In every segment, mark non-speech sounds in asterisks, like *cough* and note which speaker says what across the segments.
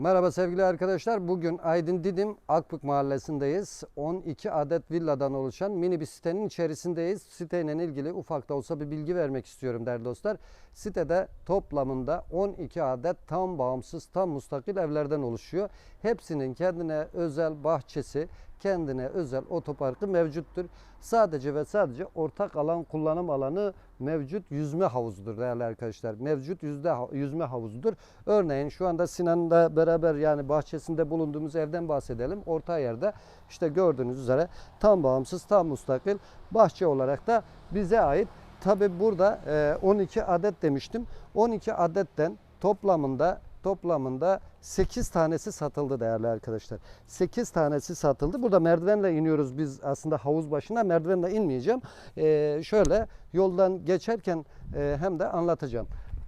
Speaker 1: Merhaba sevgili arkadaşlar. Bugün Aydın Didim Akbük Mahallesi'ndeyiz. 12 adet villadan oluşan mini bir sitenin içerisindeyiz. Siteyle ilgili ufak da olsa bir bilgi vermek istiyorum değerli dostlar. Sitede toplamında 12 adet tam bağımsız, tam mustakil evlerden oluşuyor. Hepsinin kendine özel bahçesi, kendine özel otoparkı mevcuttur. Sadece ve sadece ortak alan kullanım alanı mevcut yüzme havuzudur değerli arkadaşlar. Mevcut yüzde yüzme havuzudur. Örneğin şu anda Sinan'la beraber yani bahçesinde bulunduğumuz evden bahsedelim. Orta yerde işte gördüğünüz üzere tam bağımsız, tam mustakil bahçe olarak da bize ait. Tabi burada e, 12 adet demiştim. 12 adetten toplamında toplamında 8 tanesi satıldı değerli arkadaşlar. 8 tanesi satıldı. Burada merdivenle iniyoruz biz aslında havuz başına. Merdivenle inmeyeceğim. Ee, şöyle yoldan geçerken e, hem de anlatacağım.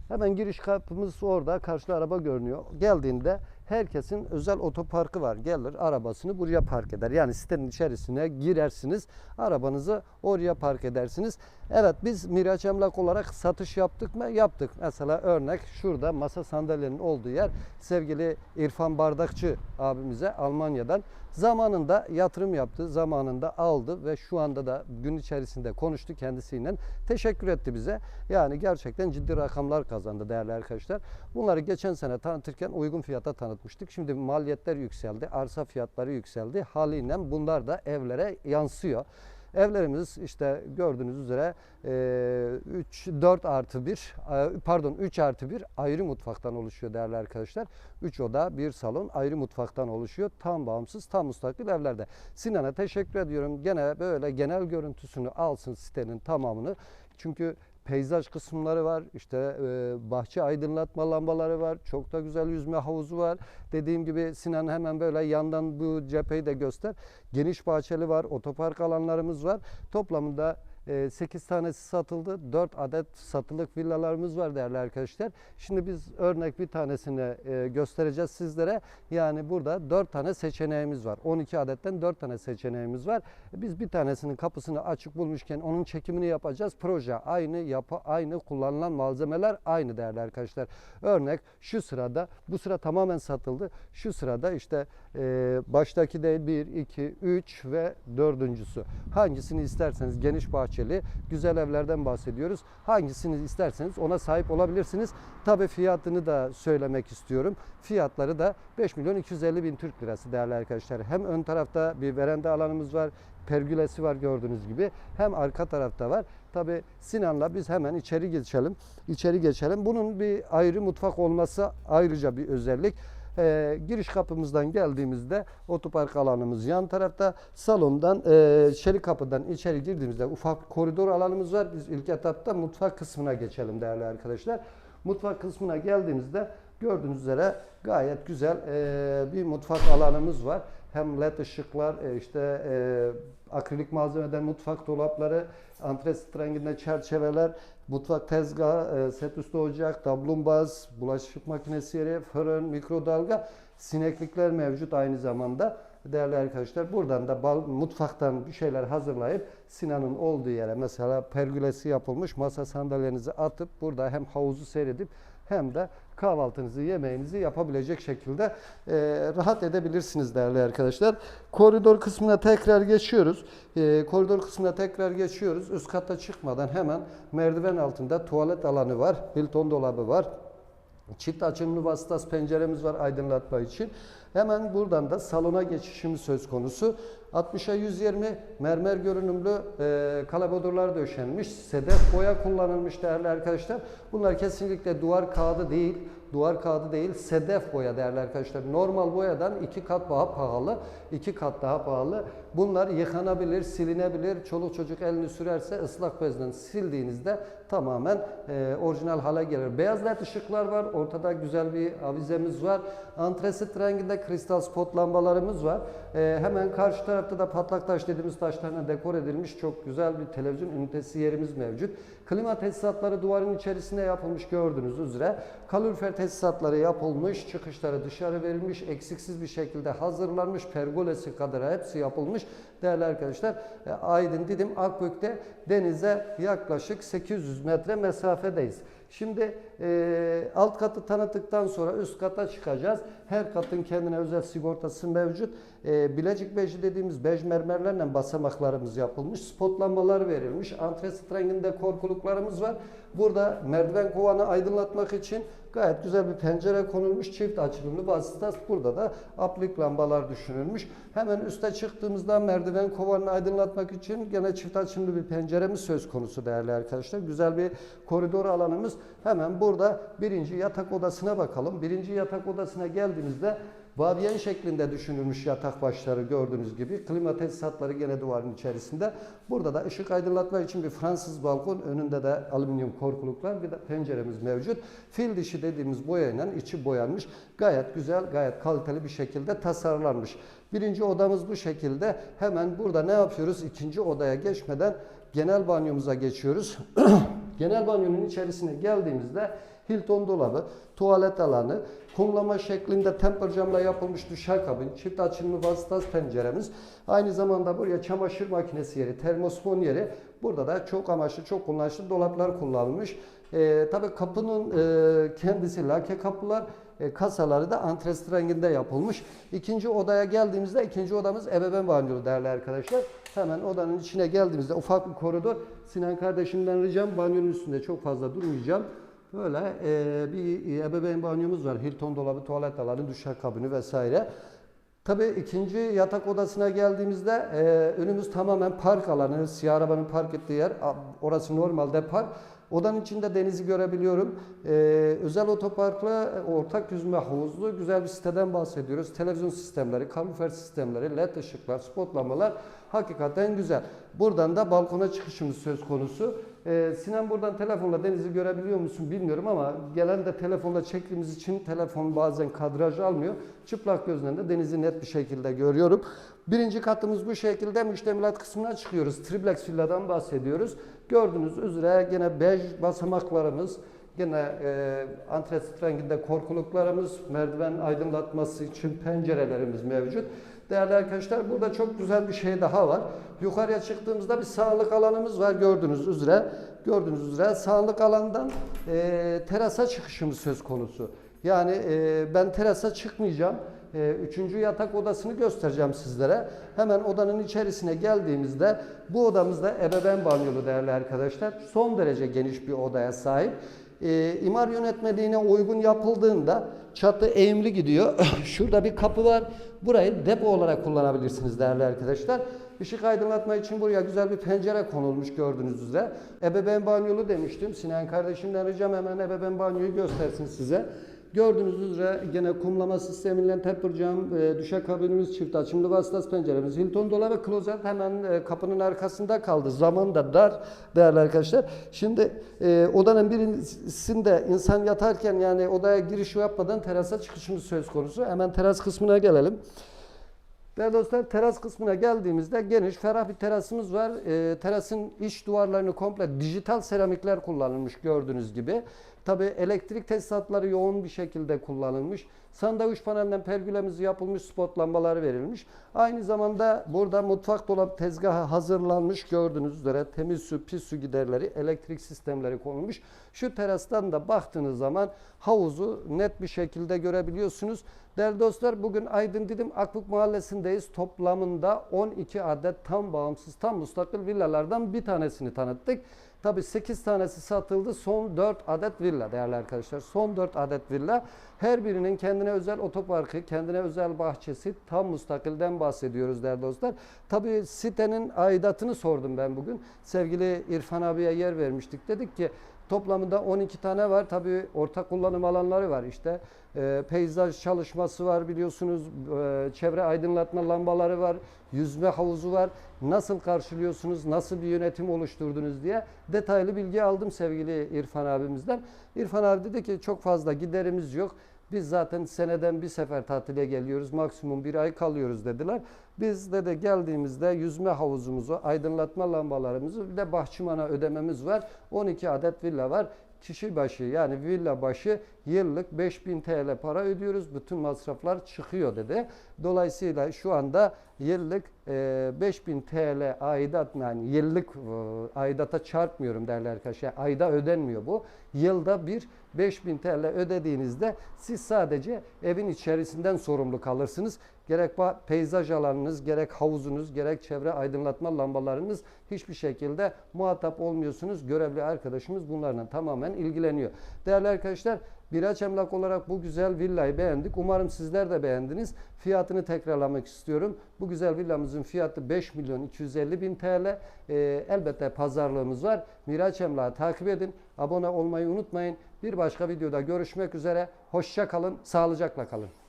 Speaker 1: Hemen giriş kapımız orada. Karşıda araba görünüyor. Geldiğinde herkesin özel otoparkı var. Gelir arabasını buraya park eder. Yani sitenin içerisine girersiniz. Arabanızı oraya park edersiniz. Evet biz Miraç Emlak olarak satış yaptık mı? Yaptık. Mesela örnek şurada masa sandalyenin olduğu yer sevgili İrfan Bardakçı abimize Almanya'dan zamanında yatırım yaptı. Zamanında aldı ve şu anda da gün içerisinde konuştu kendisiyle. Teşekkür etti bize. Yani gerçekten ciddi rakamlar kazandı değerli arkadaşlar. Bunları geçen sene tanıtırken uygun fiyata tanıtmıştık. Şimdi maliyetler yükseldi. Arsa fiyatları yükseldi. Haliyle bunlar da evlere yansıyor. Evlerimiz işte gördüğünüz üzere 3, 4 artı 1 pardon 3 artı 1 ayrı mutfaktan oluşuyor değerli arkadaşlar. 3 oda, bir salon ayrı mutfaktan oluşuyor. Tam bağımsız, tam müstakil evlerde. Sinan'a teşekkür ediyorum. Gene böyle genel görüntüsünü alsın sitenin tamamını. Çünkü peyzaj kısımları var. İşte e, bahçe aydınlatma lambaları var. Çok da güzel yüzme havuzu var. Dediğim gibi Sinan hemen böyle yandan bu cepheyi de göster. Geniş bahçeli var. Otopark alanlarımız var. Toplamında 8 tanesi satıldı. 4 adet satılık villalarımız var değerli arkadaşlar. Şimdi biz örnek bir tanesini e, göstereceğiz sizlere. Yani burada 4 tane seçeneğimiz var. 12 adetten 4 tane seçeneğimiz var. Biz bir tanesinin kapısını açık bulmuşken onun çekimini yapacağız. Proje aynı, yapı aynı, kullanılan malzemeler aynı değerli arkadaşlar. Örnek şu sırada bu sıra tamamen satıldı. Şu sırada işte e, baştaki de 1, 2, 3 ve dördüncüsü. Hangisini isterseniz geniş bahçeli, güzel evlerden bahsediyoruz. Hangisini isterseniz ona sahip olabilirsiniz. Tabi fiyatını da söylemek istiyorum. Fiyatları da 5 milyon 250 bin Türk lirası değerli arkadaşlar. Hem ön tarafta bir veranda alanımız var pergülesi var gördüğünüz gibi. Hem arka tarafta var. Tabi Sinan'la biz hemen içeri geçelim. İçeri geçelim. Bunun bir ayrı mutfak olması ayrıca bir özellik. Ee, giriş kapımızdan geldiğimizde otopark alanımız yan tarafta. Salondan e, çelik kapıdan içeri girdiğimizde ufak koridor alanımız var. Biz ilk etapta mutfak kısmına geçelim değerli arkadaşlar. Mutfak kısmına geldiğimizde gördüğünüz üzere gayet güzel e, bir mutfak alanımız var. Hem led ışıklar, e, işte e, akrilik malzemeden mutfak dolapları, antresit renginde çerçeveler, mutfak tezgahı, e, set üstü ocak, dablumbaz, bulaşık makinesi yeri, fırın, mikrodalga, sineklikler mevcut aynı zamanda. Değerli arkadaşlar buradan da bal, mutfaktan bir şeyler hazırlayıp Sinan'ın olduğu yere mesela pergülesi yapılmış masa sandalyenizi atıp burada hem havuzu seyredip hem de kahvaltınızı, yemeğinizi yapabilecek şekilde e, rahat edebilirsiniz değerli arkadaşlar. Koridor kısmına tekrar geçiyoruz. E, koridor kısmına tekrar geçiyoruz. Üst kata çıkmadan hemen merdiven altında tuvalet alanı var. Hilton dolabı var. Çift açımlı vasıtas penceremiz var aydınlatma için. Hemen buradan da salona geçişimiz söz konusu. 60'a 120 mermer görünümlü e, kalabodurlar döşenmiş. Sedef boya kullanılmış değerli arkadaşlar. Bunlar kesinlikle duvar kağıdı değil. Duvar kağıdı değil, sedef boya değerli arkadaşlar. Normal boyadan iki kat daha pahalı, iki kat daha pahalı. Bunlar yıkanabilir, silinebilir. Çoluk çocuk elini sürerse ıslak bezden sildiğinizde tamamen e, orijinal hale gelir. Beyaz led ışıklar var. Ortada güzel bir avizemiz var. Antresit renginde kristal spot lambalarımız var. E, hemen karşı tarafta da patlak taş dediğimiz taşlarına dekor edilmiş çok güzel bir televizyon ünitesi yerimiz mevcut. Klima tesisatları duvarın içerisinde yapılmış gördüğünüz üzere. Kalorifer tesisatları yapılmış, çıkışları dışarı verilmiş, eksiksiz bir şekilde hazırlanmış, pergolesi kadar hepsi yapılmış. Değerli arkadaşlar, e, Aydın Didim Akbük'te denize yaklaşık 800 metre mesafedeyiz. Şimdi Ee, alt katı tanıttıktan sonra üst kata çıkacağız. Her katın kendine özel sigortası mevcut. Ee, Bilecik beji dediğimiz bej mermerlerle basamaklarımız yapılmış. Spot lambalar verilmiş. Antresit renginde korkuluklarımız var. Burada merdiven kovanı aydınlatmak için gayet güzel bir pencere konulmuş. Çift açılımlı vasıtas. Burada da aplik lambalar düşünülmüş. Hemen üste çıktığımızda merdiven kovanını aydınlatmak için gene çift açımlı bir penceremiz söz konusu değerli arkadaşlar. Güzel bir koridor alanımız. Hemen burada birinci yatak odasına bakalım. Birinci yatak odasına geldiğimizde Vadiyen şeklinde düşünülmüş yatak başları gördüğünüz gibi. Klima tesisatları gene duvarın içerisinde. Burada da ışık aydınlatma için bir Fransız balkon. Önünde de alüminyum korkuluklar. Bir de penceremiz mevcut. Fil dişi dediğimiz boyayla içi boyanmış. Gayet güzel, gayet kaliteli bir şekilde tasarlanmış. Birinci odamız bu şekilde. Hemen burada ne yapıyoruz? İkinci odaya geçmeden genel banyomuza geçiyoruz. *clears throat* genel banyonun içerisine geldiğimizde Hilton dolabı, tuvalet alanı, kumlama şeklinde temper camla yapılmış duşakabin, çift açılımlı vasıtas penceremiz. Aynı zamanda buraya çamaşır makinesi yeri, termosfon yeri. Burada da çok amaçlı, çok kullanışlı dolaplar kullanılmış. Ee, tabii kapının e, kendisi lake kapılar, e, kasaları da antres renginde yapılmış. İkinci odaya geldiğimizde ikinci odamız ebeveyn banyolu değerli arkadaşlar. Hemen odanın içine geldiğimizde ufak bir koridor. Sinan kardeşimden ricam banyonun üstünde çok fazla durmayacağım. Böyle e, bir ebeveyn banyomuz var. Hilton dolabı, tuvalet alanı, duşakabini vesaire. Tabii ikinci yatak odasına geldiğimizde e, önümüz tamamen park alanı. Siyah arabanın park ettiği yer. Orası normalde park. Odanın içinde denizi görebiliyorum. E, özel otoparkla e, ortak yüzme havuzlu güzel bir siteden bahsediyoruz. Televizyon sistemleri, kalorifer sistemleri, led ışıklar, spot lambalar hakikaten güzel. Buradan da balkona çıkışımız söz konusu. Ee, Sinan buradan telefonla denizi görebiliyor musun bilmiyorum ama gelen de telefonla çektiğimiz için telefon bazen kadraj almıyor. Çıplak gözle de denizi net bir şekilde görüyorum. Birinci katımız bu şekilde müştemilat kısmına çıkıyoruz. Triplex villadan bahsediyoruz. Gördüğünüz üzere gene bej basamaklarımız, Yine e, antresit renginde korkuluklarımız, merdiven aydınlatması için pencerelerimiz mevcut. Değerli arkadaşlar burada çok güzel bir şey daha var. Yukarıya çıktığımızda bir sağlık alanımız var gördüğünüz üzere. Gördüğünüz üzere sağlık alandan e, terasa çıkışımız söz konusu. Yani e, ben terasa çıkmayacağım. E, üçüncü yatak odasını göstereceğim sizlere. Hemen odanın içerisine geldiğimizde bu odamızda ebeveyn banyolu değerli arkadaşlar. Son derece geniş bir odaya sahip. E, imar yönetmeliğine uygun yapıldığında çatı eğimli gidiyor. *coughs* Şurada bir kapı var. Burayı depo olarak kullanabilirsiniz değerli arkadaşlar. Işık aydınlatma için buraya güzel bir pencere konulmuş gördüğünüz üzere. Ebeveyn banyolu demiştim. Sinan kardeşimden ricam hemen ebeveyn banyoyu göstersin size. Gördüğünüz üzere gene kumlama sistemiyle temper cam, e, düşakabinimiz, çift açımlı vasıtas penceremiz, Hilton dolabı, klozet hemen e, kapının arkasında kaldı. Zaman da dar değerli arkadaşlar. Şimdi e, odanın birisinde insan yatarken yani odaya giriş yapmadan terasa çıkışımız söz konusu. Hemen teras kısmına gelelim. Değerli dostlar teras kısmına geldiğimizde geniş, ferah bir terasımız var. E, terasın iç duvarlarını komple dijital seramikler kullanılmış gördüğünüz gibi. Tabi elektrik tesisatları yoğun bir şekilde kullanılmış. Sandviç panelinden pergülemiz yapılmış, spot lambaları verilmiş. Aynı zamanda burada mutfak dolap tezgahı hazırlanmış gördüğünüz üzere temiz su, pis su giderleri, elektrik sistemleri konulmuş. Şu terastan da baktığınız zaman havuzu net bir şekilde görebiliyorsunuz. Değerli dostlar bugün Aydın Didim Akbuk Mahallesi'ndeyiz. Toplamında 12 adet tam bağımsız, tam müstakil villalardan bir tanesini tanıttık. Tabi 8 tanesi satıldı. Son 4 adet villa değerli arkadaşlar. Son 4 adet villa. Her birinin kendine özel otoparkı, kendine özel bahçesi, tam müstakilden bahsediyoruz değerli dostlar. Tabi sitenin aidatını sordum ben bugün. Sevgili İrfan abiye yer vermiştik. Dedik ki Toplamında 12 tane var. Tabii ortak kullanım alanları var. İşte e, peyzaj çalışması var biliyorsunuz. E, çevre aydınlatma lambaları var. Yüzme havuzu var. Nasıl karşılıyorsunuz? Nasıl bir yönetim oluşturdunuz diye detaylı bilgi aldım sevgili İrfan abimizden. İrfan abi dedi ki çok fazla giderimiz yok. Biz zaten seneden bir sefer tatile geliyoruz. Maksimum bir ay kalıyoruz dediler. Biz de de geldiğimizde yüzme havuzumuzu, aydınlatma lambalarımızı bir de bahçımana ödememiz var. 12 adet villa var. Kişi başı yani villa başı yıllık 5000 TL para ödüyoruz. Bütün masraflar çıkıyor dedi. Dolayısıyla şu anda yıllık e, 5000 TL aidat yani yıllık e, aidata çarpmıyorum değerli arkadaşlar. Ayda ödenmiyor bu. yılda bir 5000 TL ödediğinizde siz sadece evin içerisinden sorumlu kalırsınız. Gerek peyzaj alanınız, gerek havuzunuz, gerek çevre aydınlatma lambalarınız hiçbir şekilde muhatap olmuyorsunuz. Görevli arkadaşımız bunlarla tamamen ilgileniyor. Değerli arkadaşlar, Biraç Emlak olarak bu güzel villayı beğendik. Umarım sizler de beğendiniz. Fiyatını tekrarlamak istiyorum. Bu güzel villamızın fiyatı 5 milyon 250 bin TL. Ee, elbette pazarlığımız var. Miraç Emlak'ı takip edin. Abone olmayı unutmayın. Bir başka videoda görüşmek üzere. Hoşça kalın, sağlıcakla kalın.